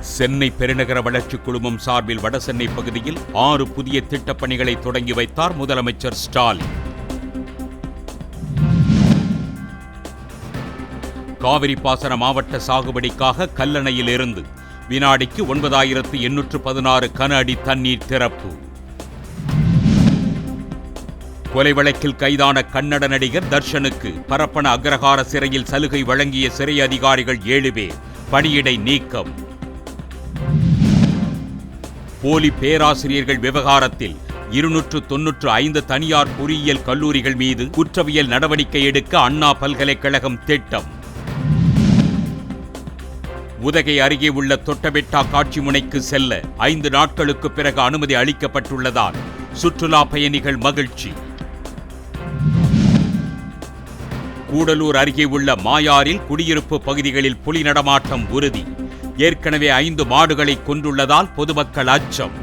சென்னை பெருநகர வளர்ச்சி குழுமம் சார்பில் வடசென்னை பகுதியில் ஆறு புதிய திட்டப்பணிகளை தொடங்கி வைத்தார் முதலமைச்சர் ஸ்டாலின். காவிரி பாசன மாவட்ட சாகுபடிக்காக கல்லணையில் இருந்து வினாடிக்கு ஒன்பதாயிரத்து எண்ணூற்று பதினாறு கன அடி தண்ணீர் திறப்பு. கொலை வழக்கில் கைதான கன்னட நடிகர் தர்ஷனுக்கு பரப்பன அக்ரஹார சிறையில் சலுகை வழங்கிய சிறை அதிகாரிகள் ஏழு பேர். பணியிடை நீக்கம். போலி பேராசிரியர்கள் விவகாரத்தில் இருநூற்று தொன்னூற்று ஐந்து தனியார் பொறியியல் கல்லூரிகள் மீது குற்றவியல் நடவடிக்கை எடுக்க அண்ணா பல்கலைக்கழகம் திட்டம். உதகை அருகே உள்ள தொட்டபெட்டா காட்சி முனைக்கு செல்ல ஐந்து நாட்களுக்கு பிறகு அனுமதி அளிக்கப்பட்டுள்ளதால் சுற்றுலா பயணிகள் மகிழ்ச்சி. கூடலூர் அருகே உள்ள மாயாரில் குடியிருப்பு பகுதிகளில் புலி நடமாட்டம் உறுதி. ஏற்கனவே ஐந்து மாடுகளை கொன்றுள்ளதால் பொதுமக்கள் அச்சம்.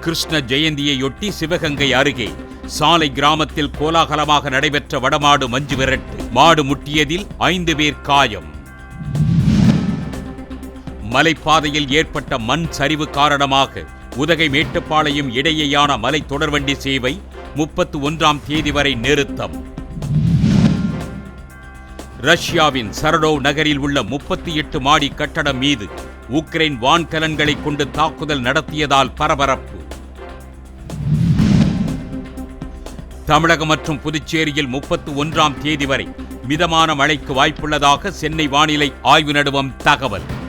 கிருஷ்ண ஜெயந்தியையொட்டி சிவகங்கை அருகே சாலை கிராமத்தில் கோலாகலமாக நடைபெற்ற வடமாடு மஞ்சு விரட்டு மாடு முட்டியதில் ஐந்து பேர் காயம். மலைப்பாதையில் ஏற்பட்ட மண் சரிவு காரணமாக உதகை மேட்டுப்பாளையம் இடையேயான மலை தொடர்வண்டி சேவை முப்பத்து ஒன்றாம் தேதி வரை நிறுத்தம். ரஷ்யாவின் சரடோவ் நகரில் உள்ள முப்பத்தி எட்டு மாடி கட்டடம் மீது உக்ரைன் வான்கலன்களை கொண்டு தாக்குதல் நடத்தியதால் பரபரப்பு. தமிழகம் மற்றும் புதுச்சேரியில் முப்பத்து ஒன்றாம் தேதி வரை மிதமான மழைக்கு வாய்ப்புள்ளதாக சென்னை வானிலை ஆய்வு நடுவம் தகவல்.